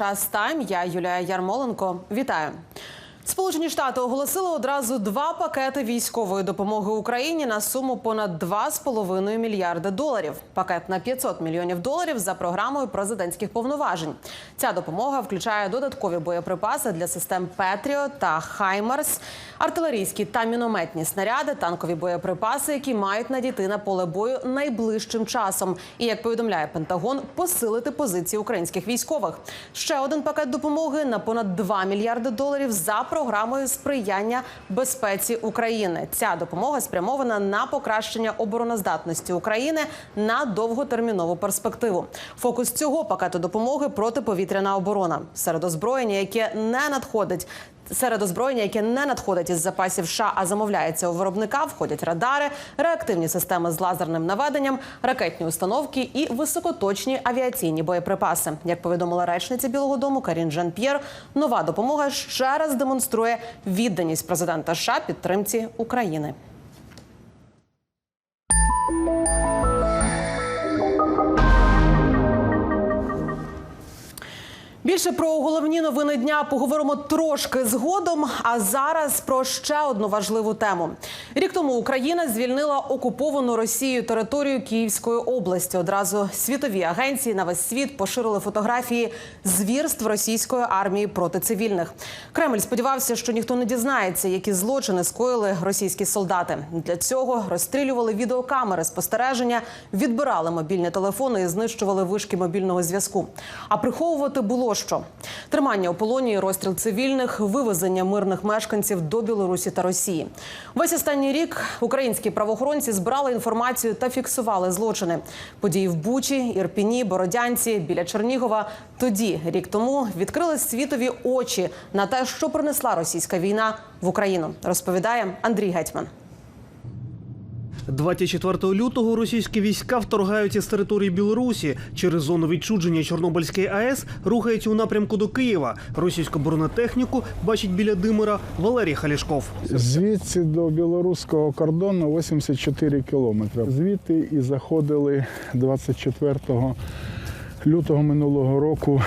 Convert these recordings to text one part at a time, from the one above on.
Час тайм. Я Юлія Ярмоленко. Вітаю. Сполучені Штати оголосили одразу два пакети військової допомоги Україні на суму понад 2,5 мільярди доларів. Пакет на 500 мільйонів доларів за програмою президентських повноважень. Ця допомога включає додаткові боєприпаси для систем Петріо та Хаймарс, артилерійські та мінометні снаряди, танкові боєприпаси, які мають надійти на поле бою найближчим часом. І як повідомляє Пентагон, посилити позиції українських військових. Ще один пакет допомоги на понад 2 мільярди доларів за програмою сприяння безпеці України. Ця допомога спрямована на покращення обороноздатності України на довготермінову перспективу. Фокус цього пакету допомоги протиповітряна оборона серед озброєння, яке не надходить. Серед озброєння, яке не надходить із запасів США, а замовляється у виробника, входять радари, реактивні системи з лазерним наведенням, ракетні установки і високоточні авіаційні боєприпаси. Як повідомила речниця Білого Дому Карін Жан П'єр, нова допомога ще раз демонструє відданість президента США підтримці України. Більше про головні новини дня поговоримо трошки згодом. А зараз про ще одну важливу тему. Рік тому Україна звільнила окуповану Росією територію Київської області. Одразу світові агенції на весь світ поширили фотографії звірств російської армії проти цивільних. Кремль сподівався, що ніхто не дізнається, які злочини скоїли російські солдати. Для цього розстрілювали відеокамери спостереження, відбирали мобільні телефони і знищували вишки мобільного зв'язку. А приховувати було що тримання у полоні, розстріл цивільних, вивезення мирних мешканців до Білорусі та Росії. Весь останній рік українські правоохоронці збирали інформацію та фіксували злочини. Події в Бучі, Ірпіні, Бородянці, біля Чернігова. Тоді, рік тому, відкрили світові очі на те, що принесла російська війна в Україну. Розповідає Андрій Гетьман. 24 лютого російські війська вторгаються з території Білорусі через зону відчудження Чорнобильської АЕС, рухаються у напрямку до Києва. Російську бронетехніку бачить біля Димира Валерій Халішков. Звідси до білоруського кордону 84 кілометри. Звідти і заходили 24 лютого минулого року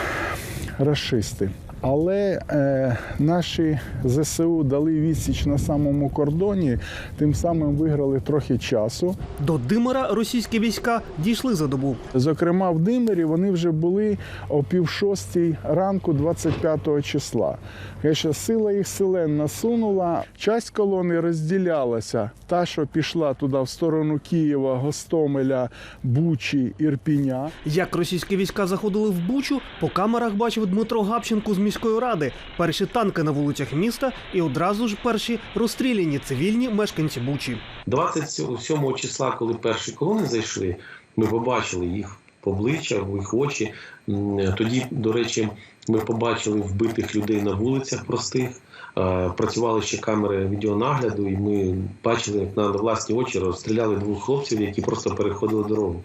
рашисти. Але е, наші ЗСУ дали відсіч на самому кордоні, тим самим виграли трохи часу. До Димира російські війська дійшли за добу. Зокрема, в Димирі вони вже були о пів шостій ранку 25-го числа. Конечно, сила їх силен насунула. Часть колони розділялася. Та, що пішла туди в сторону Києва, Гостомеля, Бучі, Ірпіня. Як російські війська заходили в Бучу, по камерах бачив Дмитро Гапченко з міської ради. Перші танки на вулицях міста і одразу ж перші розстріляні цивільні мешканці Бучі. 27 числа, коли перші колони зайшли, ми побачили їх в їх очі. Тоді, до речі, ми побачили вбитих людей на вулицях простих. Е, Працювали ще камери відеонагляду, і ми бачили, як на власні очі розстріляли двох хлопців, які просто переходили дорогу.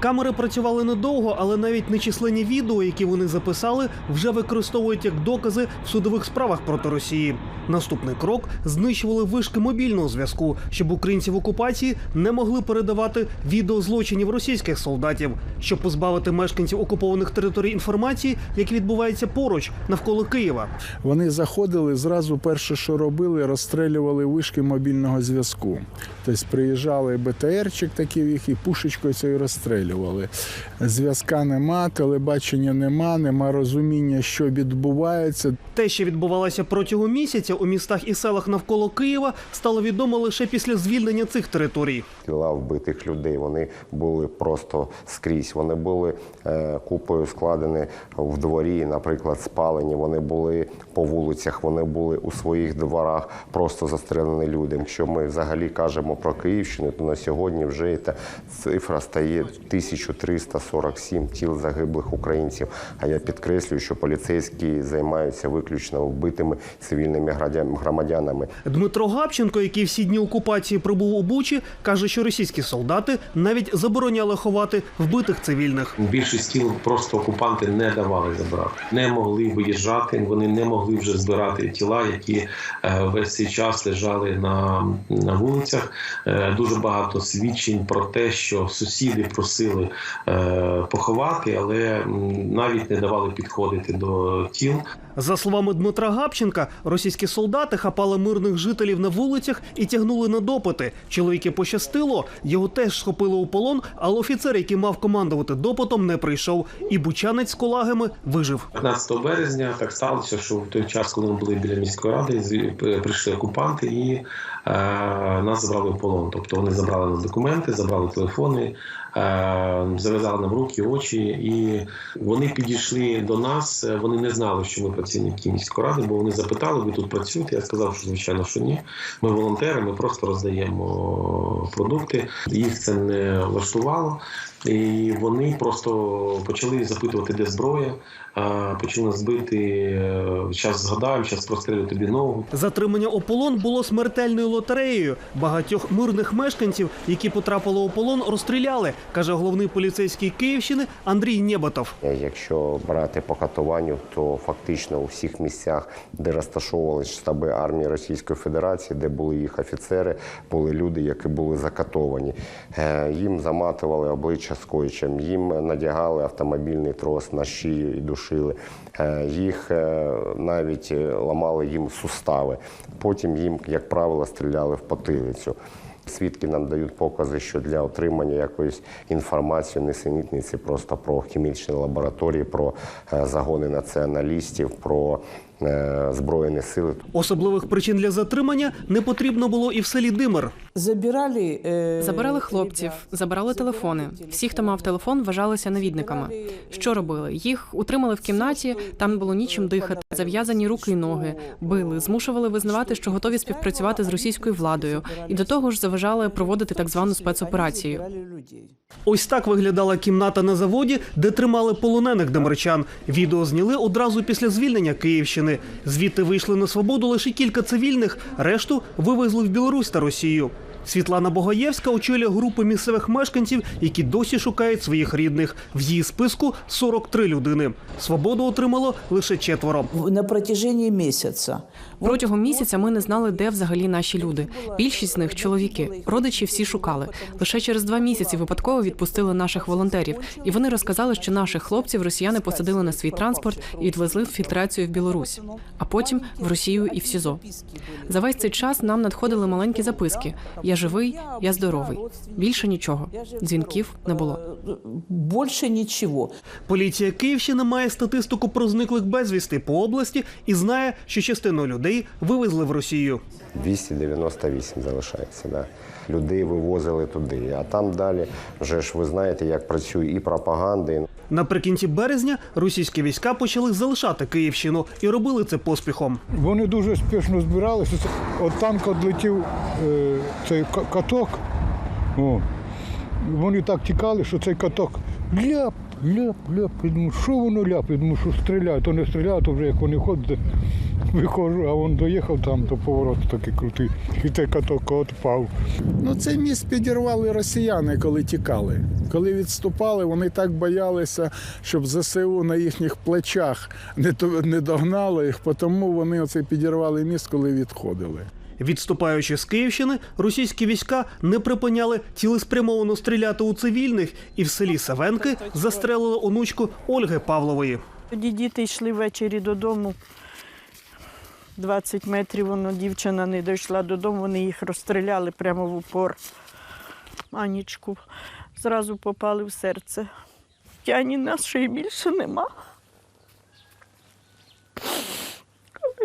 Камери працювали недовго, але навіть нечисленні відео, які вони записали, вже використовують як докази в судових справах проти Росії. Наступний крок знищували вишки мобільного зв'язку, щоб українці в окупації не могли передавати відео злочинів російських солдатів, щоб позбавити мешканців окупованих територій інформації, які відбуваються поруч навколо Києва. Вони заходили зразу. Перше, що робили, розстрілювали вишки мобільного зв'язку. Тобто приїжджали БТРчик такий їх і пушечкою цією розстрілювали. Зв'язка нема, телебачення нема, нема розуміння, що відбувається. Те, що відбувалося протягом місяця у містах і селах навколо Києва, стало відомо лише після звільнення цих територій. тіла вбитих людей. Вони були просто скрізь. Вони були е, купою складені в дворі, наприклад, спалені. Вони були по вулицях, вони були у своїх дворах, просто застрелені люди. Якщо ми взагалі кажемо про Київщину, то на сьогодні вже ця цифра стає 1347 тіл загиблих українців. А я підкреслюю, що поліцейські займаються виключно вбитими цивільними громадянами. Дмитро Гапченко, який всі дні окупації пробув у Бучі, каже, що російські солдати навіть забороняли ховати вбитих цивільних. Більшість тіл просто окупанти не давали забрати, не могли виїжджати. Вони не могли вже збирати тіла, які е, весь цей час лежали на, на вулицях. Е, Дуже багато свідчень про те, що сусіди просили е, поховати, але навіть не давали підходити до тіл. За словами Дмитра Гапченка, російські солдати хапали мирних жителів на вулицях і тягнули на допити. Чоловіки пощастило, його теж схопили у полон, але офіцер, який мав командувати допитом, не прийшов. І бучанець з колагами вижив. 15 березня так сталося, що в той час, коли ми були біля міської ради, з- прийшли окупанти і е, нас забрали в полон. Тобто вони забрали нас документи, забрали телефони, е, зав'язали нам руки, очі, і вони підійшли до нас. е, Вони не знали, що ми працівники міської ради, бо вони запитали, ви тут працюєте. Я сказав, що звичайно, що ні. Ми волонтери, ми просто роздаємо продукти. Їх це не влаштувало. І вони просто почали запитувати, де зброя, почали нас бити. Зараз згадаємо, зараз прострелю тобі ногу. Затримання у полон було смертельною лотереєю. Багатьох мирних мешканців, які потрапили у полон, розстріляли, каже головний поліцейський Київщини Андрій Нєботов. Якщо брати по катуванню, то фактично у всіх місцях, де розташовувалися штаби армії Російської Федерації, де були їх офіцери, були люди, які були закатовані. Е, Їм заматували обличчя скотчем, їм надягали автомобільний трос на шию і душили. Е, Їх е, навіть е, ламали їм сустави. Потім їм, як правило, стріляли в потилицю. Свідки нам дають покази, що для отримання якоїсь інформації несенітниці просто про хімічні лабораторії, про е, загони націоналістів, про збройні сили. Особливих причин для затримання не потрібно було і в селі Димир. Забирали, е, Забирали хлопців, забирали телефони. Всі, хто мав телефон, вважалися навідниками. Що робили? Їх утримали в кімнаті, там було нічим дихати, зав'язані руки і ноги, били, змушували визнавати, що готові співпрацювати з російською владою, і до того ж заважали проводити так звану спецоперацію. Ось так виглядала кімната на заводі, де тримали полонених демирчан. Відео зняли одразу після звільнення Київщини. Звідти вийшли на свободу лише кілька цивільних, решту вивезли в Білорусь та Росію. Світлана Богоєвська очолює групу місцевих мешканців, які досі шукають своїх рідних. В її списку 43 людини. Свободу отримало лише четверо. На протяжении месяца. Протягом місяця ми не знали, де взагалі наші люди. Більшість з них чоловіки. Родичі всі шукали. Лише через два місяці випадково відпустили наших волонтерів, і вони розказали, що наших хлопців росіяни посадили на свій транспорт і відвезли в фільтрацію в Білорусь, а потім в Росію і в СІЗО. За весь цей час нам надходили маленькі записки: я живий, я здоровий. Більше нічого. Дзвінків не було. Больше ничего. Поліція Київщини має статистику про зниклих безвісти по області і знає, що частину людей вивезли в Росію. 298 залишається. Да. Людей вивозили туди. А там далі вже ж ви знаєте, як працює і пропаганда, і Наприкінці березня російські війська почали залишати Київщину і робили це поспіхом. Вони дуже спішно збиралися. От танк відлетів е, цей каток. О. Вони так тікали, що цей каток ляп, ляп, ляп. Я думаю, що воно ляп? Я думаю, що стріляють, то не стріляють, то вже як вони ходять, виходжу, а він доїхав там, то поворот такий крутий. І той каток відпав. Ну, цей міст підірвали росіяни, коли тікали. Коли відступали, вони так боялися, щоб ЗСУ на їхніх плечах не, догнало їх, тому вони оцей підірвали міст, коли відходили. Відступаючи з Київщини, російські війська не припиняли цілеспрямовано стріляти у цивільних, і в селі Савенки застрелили онучку Ольги Павлової. Тоді діти йшли ввечері додому. 20 метрів воно дівчина не дійшла додому, вони їх розстріляли прямо в упор. Анічку зразу попали в серце. Тяні нас ще й більше нема.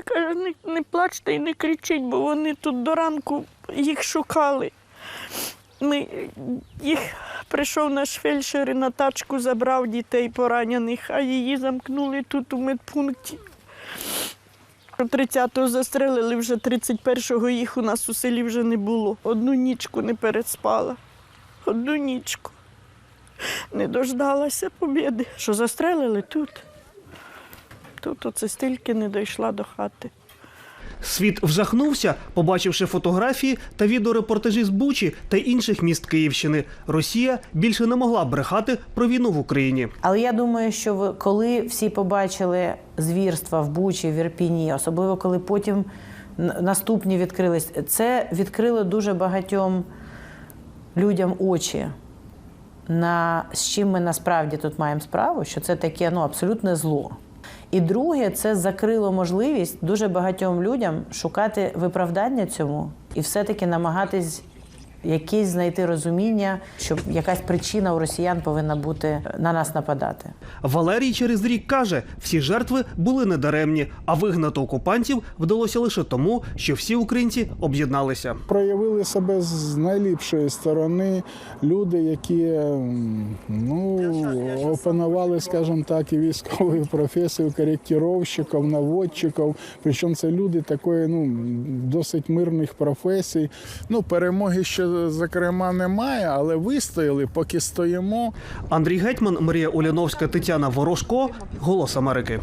Каже, не, не плачте і не кричіть, бо вони тут до ранку їх шукали. Ми, їх прийшов наш фельдшер і на тачку забрав дітей поранених, а її замкнули тут у медпункті. 30-го застрелили, вже 31-го їх у нас у селі вже не було. Одну нічку не переспала. Одну нічку. Не дождалася побіди. Що застрелили тут. Тут оце стільки не дійшла до хати. Світ вжахнувся, побачивши фотографії та відеорепортажі з Бучі та інших міст Київщини. Росія більше не могла брехати про війну в Україні. Але я думаю, що ви- коли всі побачили звірства в Бучі, в Ірпіні, особливо коли потім наступні відкрились, це відкрило дуже багатьом людям очі. На з чим ми насправді тут маємо справу, що це таке ну, абсолютне зло. І друге, це закрило можливість дуже багатьом людям шукати виправдання цьому і все-таки намагатись якесь знайти розуміння, що якась причина у росіян повинна бути на нас нападати. Валерій через рік каже, всі жертви були недаремні, а вигнати окупантів вдалося лише тому, що всі українці об'єдналися. Проявили себе з найліпшої сторони люди, які ну, опанували, скажімо так, і військову професію коректировщиків, наводчиків. Причому це люди такої ну, досить мирних професій. Ну, перемоги ще, зокрема, немає, але вистояли, поки стоїмо. Андрій Гетьман, Марія Уляновська, Тетяна Ворожко, Голос Америки.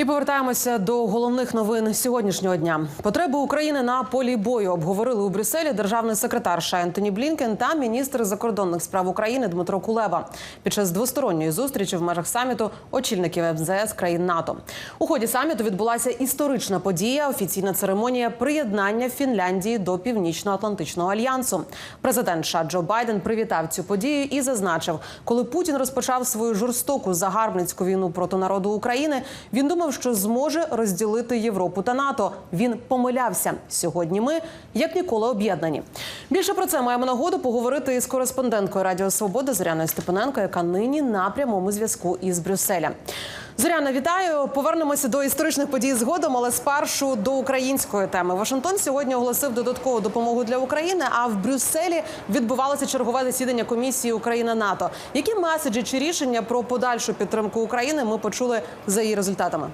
І повертаємося до головних новин сьогоднішнього дня. Потреби України на полі бою обговорили у Брюсселі державний секретар Ентоні Блінкен та міністр закордонних справ України Дмитро Кулеба під час двосторонньої зустрічі в межах саміту очільників МЗС країн НАТО. У ході саміту відбулася історична подія офіційна церемонія приєднання Фінляндії до Північно-Атлантичного альянсу. Президент США Джо Байден привітав цю подію і зазначив, коли Путін розпочав свою жорстоку загарбницьку війну проти народу України, він думав, що зможе розділити Європу та НАТО. Він помилявся. Сьогодні ми як ніколи об'єднані. Більше про це маємо нагоду поговорити із кореспонденткою Радіо Свобода Зоряною Степаненко, яка нині на прямому зв'язку із Брюсселя. Зоряна, вітаю. Повернемося до історичних подій згодом, але спершу до української теми. Вашингтон сьогодні оголосив додаткову допомогу для України. А в Брюсселі відбувалося чергове засідання комісії Україна НАТО. Які меседжі чи рішення про подальшу підтримку України ми почули за її результатами?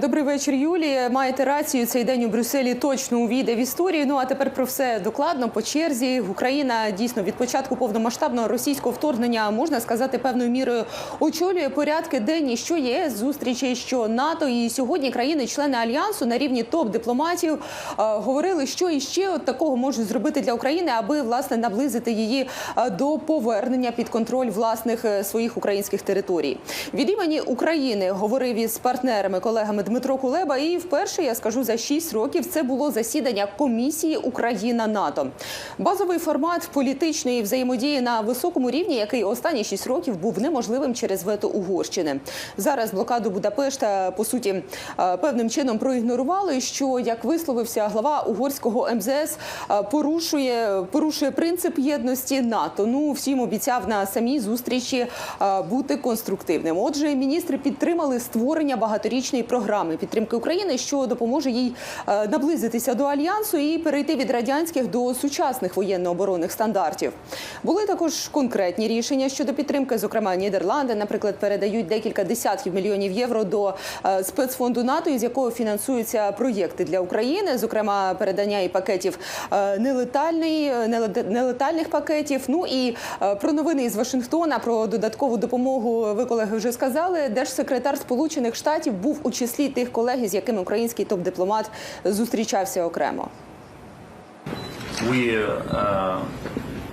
Добрий вечір, Юлі. Маєте рацію. Цей день у Брюсселі точно увійде в історію. Ну а тепер про все докладно по черзі. Україна дійсно від початку повномасштабного російського вторгнення можна сказати певною мірою очолює порядки денні, що ЄС, зустрічі, що НАТО. І сьогодні країни-члени альянсу на рівні топ-дипломатів е, говорили, що іще от такого можуть зробити для України, аби власне наблизити її е, до повернення під контроль власних е, своїх українських територій. Від імені України говорив із партнерами колегами Дмитро Кулеба. І вперше я скажу за 6 років це було засідання комісії Україна НАТО. Базовий формат політичної взаємодії на високому рівні, який останні 6 років був неможливим через вето Угорщини. Зараз блокаду Будапешта по суті е, певним чином проігнорували. Що як висловився глава угорського МЗС, е, порушує порушує принцип єдності НАТО. Ну всім обіцяв на самій зустрічі е, бути конструктивним. Отже, міністри підтримали створення багаторічної програми підтримки України, що допоможе їй е, наблизитися до альянсу і перейти від радянських до сучасних воєнно-оборонних стандартів. Були також конкретні рішення щодо підтримки. Зокрема, Нідерланди, наприклад, передають декілька десятків мільйонів євро до е, спецфонду НАТО, із якого фінансуються проєкти для України, зокрема передання і пакетів е, нелетальної неле- нелетальних пакетів. Ну і про новини із Вашингтона про додаткову допомогу. Ви колеги вже сказали. Держсекретар Сполучених Штатів був у числі тих колег, з якими український топ-дипломат зустрічався окремо. we uh,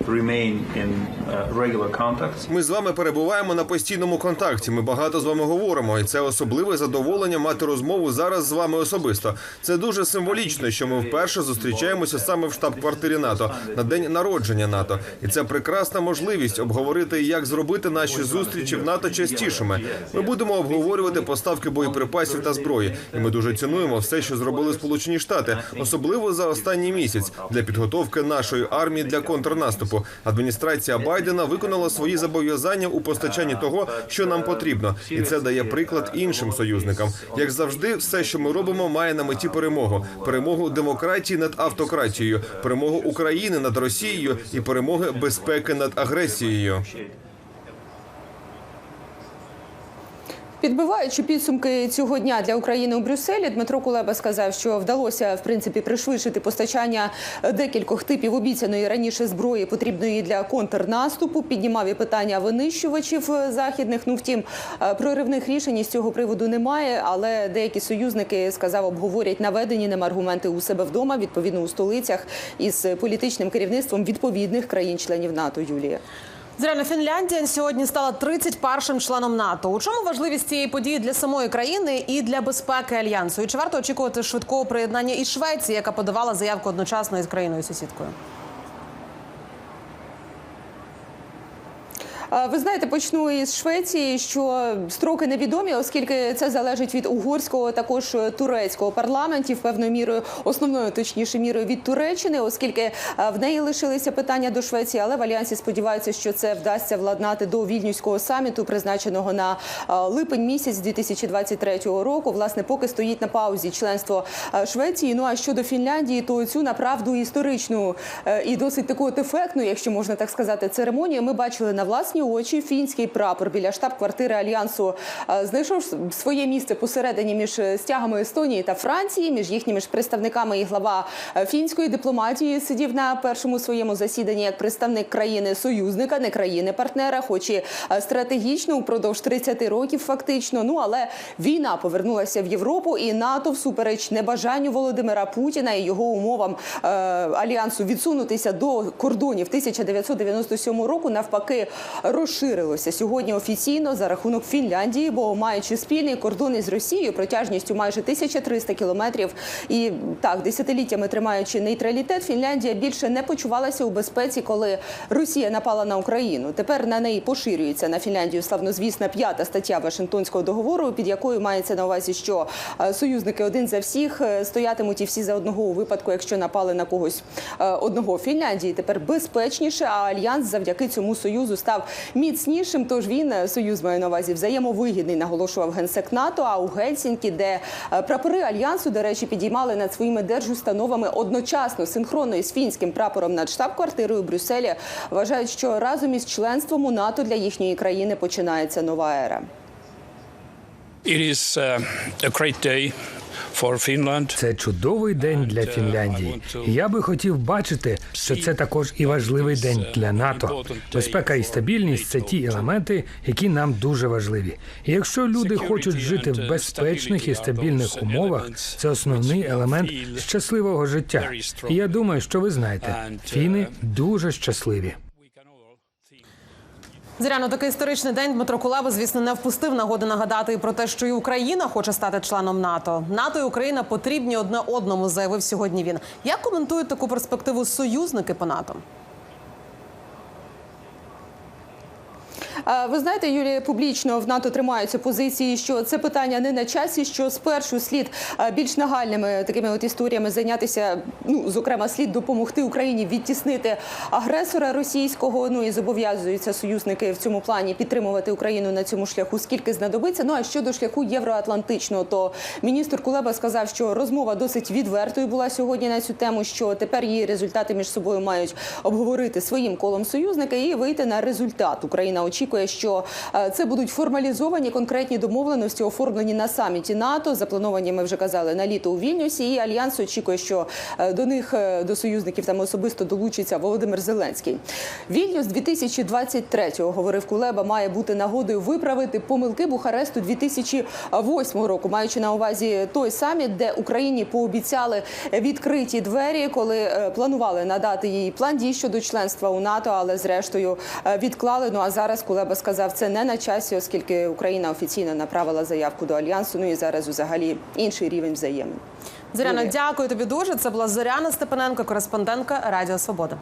remain in uh. Ми з вами перебуваємо на постійному контакті. Ми багато з вами говоримо, і це особливе задоволення мати розмову зараз з вами особисто. Це дуже символічно, що ми вперше зустрічаємося саме в штаб-квартирі НАТО на день народження НАТО, і це прекрасна можливість обговорити, як зробити наші зустрічі в НАТО частішими. Ми будемо обговорювати поставки боєприпасів та зброї, і ми дуже цінуємо все, що зробили Сполучені Штати, особливо за останній місяць для підготовки нашої армії для контрнаступу. Адміністрація Байдена виконала свої зобов'язання у постачанні того, що нам потрібно, і це дає приклад іншим союзникам. Як завжди, все, що ми робимо, має на меті перемогу: перемогу демократії над автократією, перемогу України над Росією і перемоги безпеки над агресією. Підбиваючи підсумки цього дня для України у Брюсселі, Дмитро Кулеба сказав, що вдалося в принципі пришвидшити постачання декількох типів обіцяної раніше зброї, потрібної для контрнаступу. Піднімав і питання винищувачів західних. Ну втім, е, проривних рішень із цього приводу немає. Але деякі союзники сказав, обговорять наведені ним аргументи у себе вдома, відповідно у столицях із політичним керівництвом відповідних країн-членів НАТО. Юлія. Зоряна Фінляндія сьогодні стала 31-м членом НАТО. У чому важливість цієї події для самої країни і для безпеки альянсу? І чи варто очікувати швидкого приєднання і Швеції, яка подавала заявку одночасно із країною сусідкою? Ви знаєте, почну із Швеції, що строки невідомі, оскільки це залежить від угорського, також турецького парламентів, певною мірою, основною точніше мірою від Туреччини, оскільки в неї лишилися питання до Швеції, але в альянсі сподіваються, що це вдасться владнати до вільнюського саміту, призначеного на липень місяць 2023 року. Власне, поки стоїть на паузі членство Швеції. Ну а щодо Фінляндії, то цю направду історичну е, і досить таку ефектну, якщо можна так сказати, церемонію ми бачили на власні очі. Фінський прапор біля штаб-квартири альянсу е, знайшов своє місце посередині між стягами Естонії та Франції, між їхніми ж представниками і глава е, фінської дипломатії сидів на першому своєму засіданні як представник країни союзника, не країни партнера, хоч і е, стратегічно упродовж 30 років, фактично. Ну але війна повернулася в Європу, і НАТО, всупереч небажанню Володимира Путіна і його умовам е, альянсу відсунутися до кордонів 1997 року, навпаки, розширилося сьогодні офіційно за рахунок Фінляндії, бо маючи спільний кордон із Росією протяжністю майже 1300 кілометрів, і так десятиліттями тримаючи нейтралітет, Фінляндія більше не почувалася у безпеці, коли Росія напала на Україну. Тепер на неї поширюється на Фінляндію славнозвісна п'ята стаття Вашингтонського договору, під якою мається на увазі, що е, союзники один за всіх е, стоятимуть і всі за одного у випадку, якщо напали на когось е, одного Фінляндії. Тепер безпечніше, а альянс завдяки цьому союзу став міцнішим. Тож він е, союз має на увазі взаємовигідний, наголошував генсек НАТО. А у Гельсінкі, де е, прапори альянсу, до речі, підіймали над своїми держустановами одночасно синхронно із фінським прапором над штаб-квартирою Брюсселі, вважають, що разом із членством у НАТО для їхньої країни починається нова ера. It is uh, a great day. Це чудовий день для Фінляндії. І Я би хотів бачити, що це також і важливий день для НАТО. Безпека і стабільність це ті елементи, які нам дуже важливі. І якщо люди хочуть жити в безпечних і стабільних умовах, це основний елемент щасливого життя. І я думаю, що ви знаєте, фіни дуже щасливі. Зряно такий історичний день Дмитро Кулеба, звісно, не впустив нагоди нагадати і про те, що і Україна хоче стати членом НАТО. НАТО і Україна потрібні одне одному, заявив сьогодні він. Як коментують таку перспективу союзники по НАТО? Ви знаєте, Юлія, публічно в НАТО тримаються позиції, що це питання не на часі, що спершу слід більш нагальними такими от історіями зайнятися. Ну, зокрема, слід допомогти Україні відтіснити агресора російського. Ну і зобов'язуються союзники в цьому плані підтримувати Україну на цьому шляху, скільки знадобиться. Ну а щодо шляху євроатлантичного, то міністр Кулеба сказав, що розмова досить відвертою була сьогодні на цю тему. Що тепер її результати між собою мають обговорити своїм колом союзника і вийти на результат. Україна очікує, що е, це будуть формалізовані конкретні домовленості, оформлені на саміті НАТО. Заплановані ми вже казали на літо у Вільнюсі. І альянс очікує, що е, до них е, до союзників там особисто долучиться Володимир Зеленський. Вільнюс 2023-го, говорив Кулеба, має бути нагодою виправити помилки Бухаресту 2008 року, маючи на увазі той саміт, де Україні пообіцяли відкриті двері, коли планували надати їй план дій щодо членства у НАТО, але зрештою відклали. Ну а зараз Кулеба сказав, це не на часі, оскільки Україна офіційно направила заявку до альянсу. Ну і зараз взагалі інший рівень взаємин. Зоряна, дякую тобі дуже. Це була Зоряна Степаненко, кореспондентка Радіо Свобода.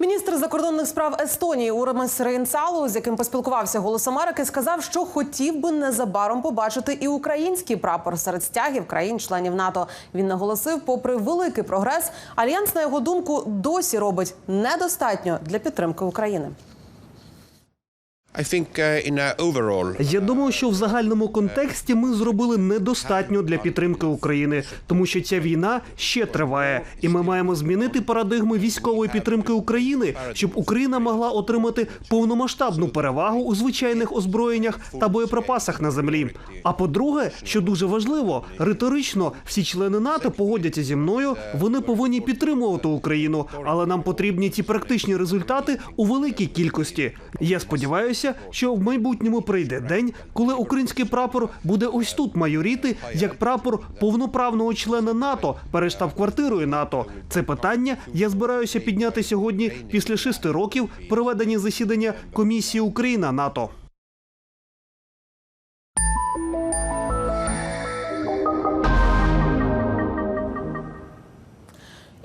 Міністр закордонних справ Естонії Уремес Рейнцалу, з яким поспілкувався голос Америки, сказав, що хотів би незабаром побачити і український прапор серед стягів країн-членів НАТО. Він наголосив, попри великий прогрес, альянс на його думку досі робить недостатньо для підтримки України. Я думаю, що в загальному контексті ми зробили недостатньо для підтримки України, тому що ця війна ще триває, і ми маємо змінити парадигми військової підтримки України, щоб Україна могла отримати повномасштабну перевагу у звичайних озброєннях та боєприпасах на землі. А по-друге, що дуже важливо, риторично всі члени НАТО погодяться зі мною. Вони повинні підтримувати Україну, але нам потрібні ці практичні результати у великій кількості. Я сподіваюся, що в майбутньому прийде день, коли український прапор буде ось тут майоріти, як прапор повноправного члена НАТО перед штаб-квартирою НАТО. Це питання я збираюся підняти сьогодні після шести років проведення засідання комісії Україна НАТО.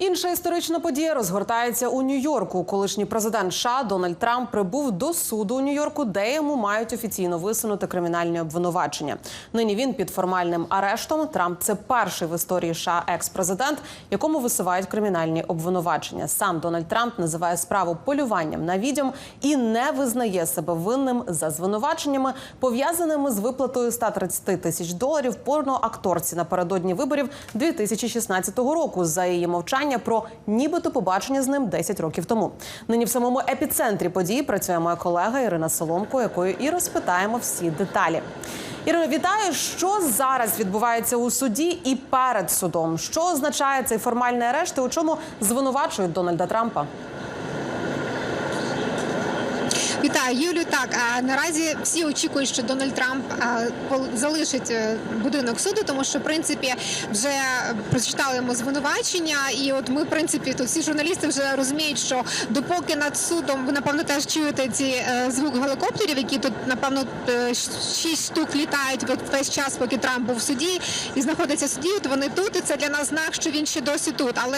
Інша історична подія розгортається у Нью-Йорку. Колишній президент США Дональд Трамп прибув до суду у Нью-Йорку, де йому мають офіційно висунути кримінальні обвинувачення. Нині він під формальним арештом. Трамп це перший в історії США екс-президент, якому висувають кримінальні обвинувачення. Сам Дональд Трамп називає справу полюванням на відьом і не визнає себе винним за звинуваченнями, пов'язаними з виплатою 130 тисяч доларів порноакторці напередодні виборів 2016 року за її мовчання про нібито побачення з ним 10 років тому. Нині в самому епіцентрі події працює моя колега Ірина Соломко, якою і розпитаємо всі деталі. Ірино, вітаю. Що зараз відбувається у суді і перед судом? Що означає цей формальний арешт і у чому звинувачують Дональда Трампа? Вітаю, Юлю. Так а наразі всі очікують, що Дональд Трамп залишить е, будинок суду, тому що в принципі вже прочитали йому звинувачення, і от ми, в принципі, тут всі журналісти вже розуміють, що допоки над судом ви напевно теж чуєте ці е, звук гелікоптерів, які тут напевно е, шість штук літають весь час, поки Трамп був в суді і знаходиться в суді. От вони тут, і це для нас знак, що він ще досі тут. Але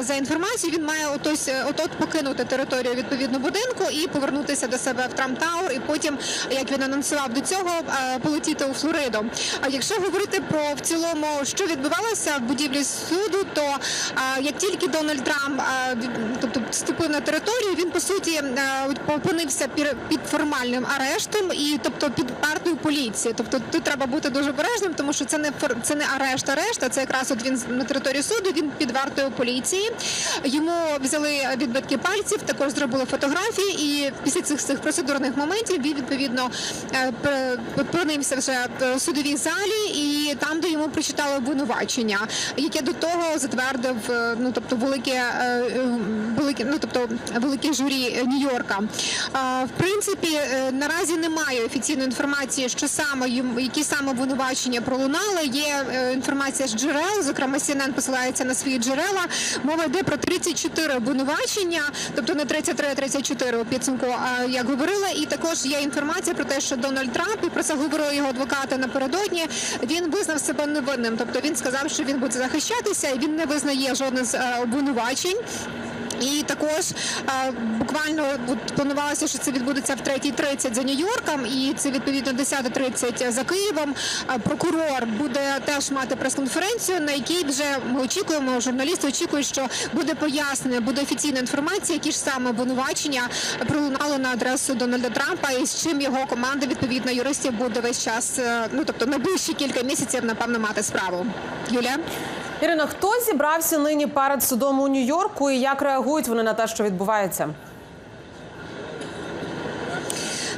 за інформацією він має отось от от покинути територію відповідно будинку і повернутися до себе в Трамп Тауер, і потім, як він анонсував до цього, е, полетіти у Флориду. А якщо говорити про в цілому, що відбувалося в будівлі суду, то е, як тільки Дональд Трамп е, тобто вступив на територію, він по суті опинився під формальним арештом і тобто під партою поліції. Тобто тут треба бути дуже обережним, тому що це не це не арешт, арешт, а це якраз от він на території суду. Він під вартою поліції. Йому взяли відбитки пальців, також зробили фотографії, і після цих цих процедурних моментів він відповідно е, опинився вже в судовій залі, і там, де йому прочитали обвинувачення, яке до того затвердив е, ну тобто велике е, е, велике, ну тобто велике журі Нью-Йорка. Е, В принципі, е, наразі немає офіційної інформації, що саме які саме обвинувачення пролунали. Є е, інформація з джерел, зокрема CNN посилається на свої джерела. Мова йде про 34 обвинувачення, тобто не 33, а 34 у підсумку, як говорила. І також є інформація про те, що Дональд Трамп і про це говорили його адвокати напередодні. Він визнав себе невинним, тобто він сказав, що він буде захищатися, і він не визнає жодних з е, обвинувачень. І також е, буквально планувалося, що це відбудеться в 3.30 за Нью-Йорком, і це відповідно 10.30 за Києвом. Е, Прокурор буде теж мати прес-конференцію, на якій вже ми очікуємо, журналісти очікують, що буде пояснення, буде офіційна інформація, які ж саме обвинувачення пролунали на адресу Дональда Трампа, і з чим його команда відповідно юристів буде весь час, е, ну тобто найближчі кілька місяців, напевно, мати справу. Юля. Ірино, хто зібрався нині перед судом у Нью-Йорку і як реагують вони на те, що відбувається?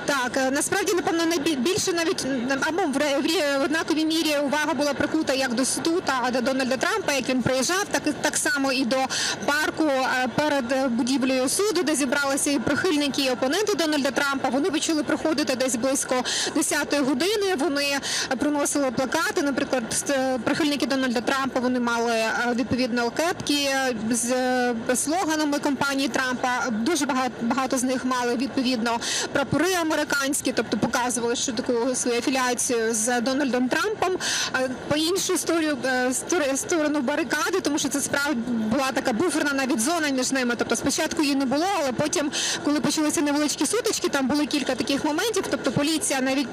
Так, е, насправді, напевно, найбільше навіть або в, однаковій мірі увага була прикута як до суду та до Дональда Трампа, як він приїжджав, так так само і до парку е, перед будівлею суду, де зібралися і прихильники, і опоненти Дональда Трампа. Вони почали приходити десь близько 10-ї години. Вони приносили плакати. Наприклад, е, прихильники Дональда Трампа вони мали відповідно кепки з слоганами компанії Трампа. Дуже багато багато з них мали відповідно прапори американські, тобто показували, що таку свою афіліацію з Дональдом Трампом. По іншу історію е, сторону барикади, тому що це справді була така буферна навіть зона між ними. Тобто спочатку її не було, але потім, коли почалися невеличкі сутички, там були кілька таких моментів. Тобто поліція навіть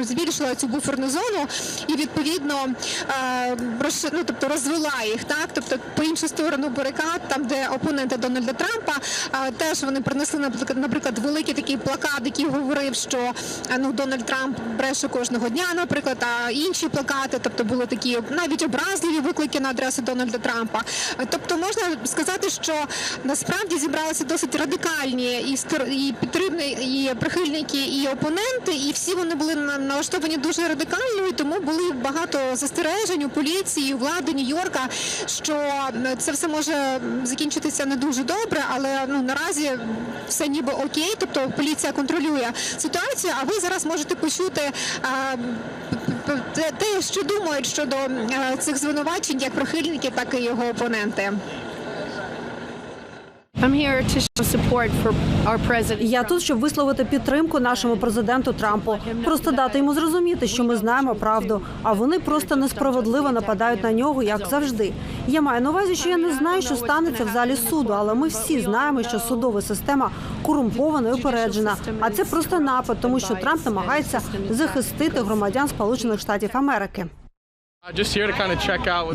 збільшила цю буферну зону і відповідно е, ну, тобто розвела їх. Так, тобто по іншу сторону барикад, там де опоненти Дональда Трампа, теж вони принесли наприклад, наприклад, великий такий плакат, який говорив, що ну Дональд Трамп бреше кожного дня, наприклад, а інші плакати, тобто були такі навіть образливі виклики на адресу Дональда Трампа. Тобто можна сказати, що насправді зібралися досить радикальні і і підтримні, і прихильники, і опоненти, і всі вони були на- налаштовані дуже радикально, і тому були багато застережень у поліції, у влади Нью-Йорка, що це все може закінчитися не дуже добре, але ну наразі все ніби окей, тобто поліція контролює ситуацію. А ви зараз можете почути е, те, що думають щодо е, цих звинувачень, як прихильники, так і його опоненти. Я тут, щоб висловити підтримку нашому президенту Трампу, просто дати йому зрозуміти, що ми знаємо правду, а вони просто несправедливо нападають на нього, як завжди. Я маю на увазі, що я не знаю, що станеться в залі суду, але ми всі знаємо, що судова система корумпована і упереджена. А це просто напад, тому що Трамп намагається захистити громадян Сполучених Штатів Америки.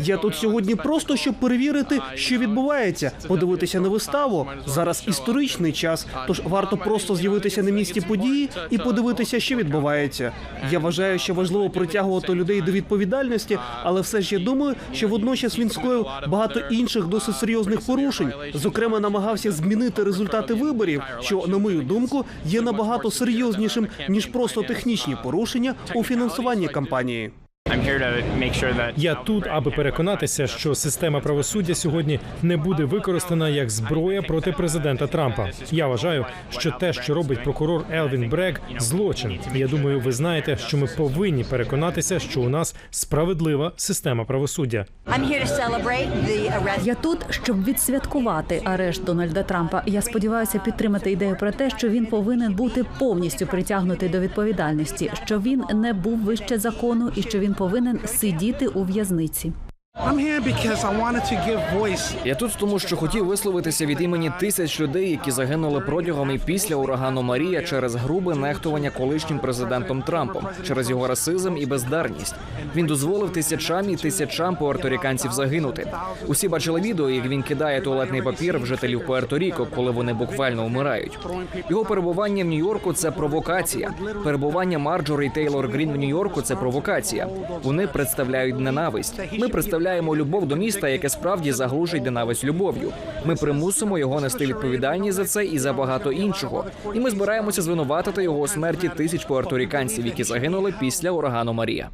Я тут сьогодні просто щоб перевірити, що відбувається, подивитися на виставу. Зараз історичний час, тож варто просто з'явитися на місці події і подивитися, що відбувається. Я вважаю, що важливо притягувати людей до відповідальності, але все ж я думаю, що водночас він скоїв багато інших досить серйозних порушень. Зокрема, намагався змінити результати виборів, що, на мою думку, є набагато серйознішим ніж просто технічні порушення у фінансуванні кампанії. Я тут, аби переконатися, що система правосуддя сьогодні не буде використана як зброя проти президента Трампа. Я вважаю, що те, що робить прокурор Елвін Брег, злочин. Я думаю, ви знаєте, що ми повинні переконатися, що у нас справедлива система правосуддя. Я тут, щоб відсвяткувати арешт Дональда Трампа. Я сподіваюся підтримати ідею про те, що він повинен бути повністю притягнутий до відповідальності, що він не був вище закону і що він повинен сидіти у в'язниці. Я тут тому, що хотів висловитися від імені тисяч людей, які загинули протягом і після урагану Марія через грубе нехтування колишнім президентом Трампом, через його расизм і бездарність. Він дозволив тисячам і тисячам пуерторіканців загинути. Усі бачили відео, як він кидає туалетний папір в жителів Пуерто-Ріко, коли вони буквально вмирають. Його перебування в Нью-Йорку це провокація. Перебування Марджори Тейлор Грін в Нью-Йорку це провокація. Вони представляють ненависть. Ми представляємо любов до міста, яке справді заглушить ненависть любов'ю. Ми примусимо його нести відповідальність за це і за багато іншого. І ми збираємося звинуватити його у смерті тисяч пуерторіканців, які загинули після урагану Марія.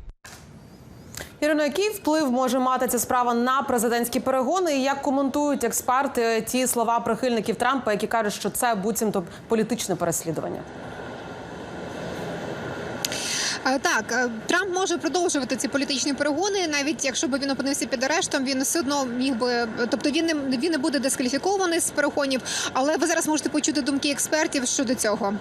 Ірино, який вплив може мати ця справа на президентські перегони? І як коментують експерти ті слова прихильників Трампа, які кажуть, що це буцімто політичне переслідування? Е, Так, е, Трамп може продовжувати ці політичні перегони, навіть якщо б він опинився під арештом, він все одно міг би, тобто він не він не буде дискваліфікований з перегонів. Але ви зараз можете почути думки експертів щодо цього.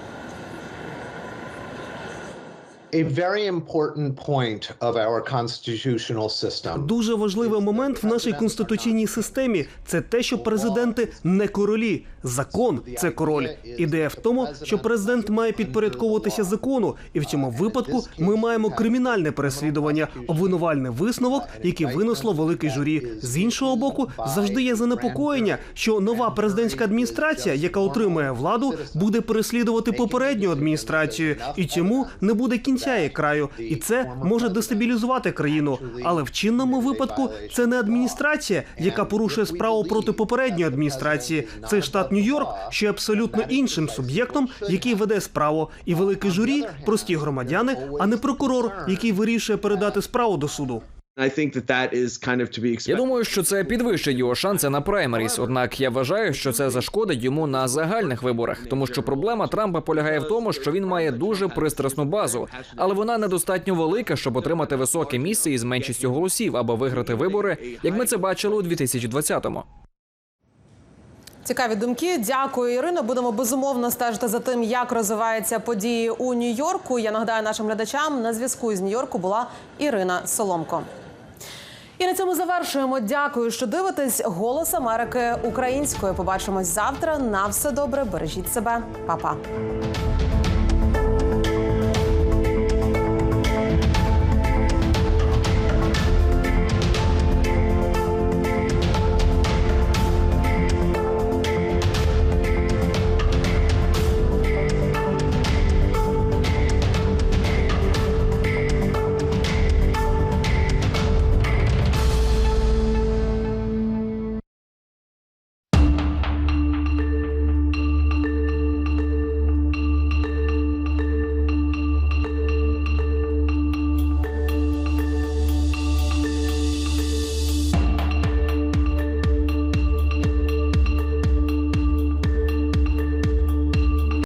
A very important point of our constitutional system. Дуже важливий момент в нашій конституційній системі це те, що президенти не королі. Закон це король. Ідея в тому, що президент має підпорядковуватися закону, і в цьому випадку ми маємо кримінальне переслідування, обвинувальний висновок, який винесло велике журі. З іншого боку, завжди є занепокоєння, що нова президентська адміністрація, яка отримує владу, буде переслідувати попередню адміністрацію, і цьому не буде кінця і краю, і це може дестабілізувати країну. Але в чинному випадку це не адміністрація, яка порушує справу проти попередньої адміністрації. Це штат Нью-Йорк, що є абсолютно іншим суб'єктом, який веде справу, і велике журі прості громадяни, а не прокурор, який вирішує передати справу до суду. Я думаю, що це підвищить його шанси на праймеріс. Однак я вважаю, що це зашкодить йому на загальних виборах, тому що проблема Трампа полягає в тому, що він має дуже пристрасну базу, але вона недостатньо велика, щоб отримати високе місце із меншістю голосів або виграти вибори, як ми це бачили у 2020-му. Цікаві думки. Дякую, Ірино. Будемо безумовно стежити за тим, як розвиваються події у Нью-Йорку. Я нагадаю нашим глядачам на зв'язку із Нью-Йорку була Ірина Соломко. І на цьому завершуємо. Дякую, що дивитесь. Голос Америки українською. Побачимось завтра. На все добре. Бережіть себе, Па-па.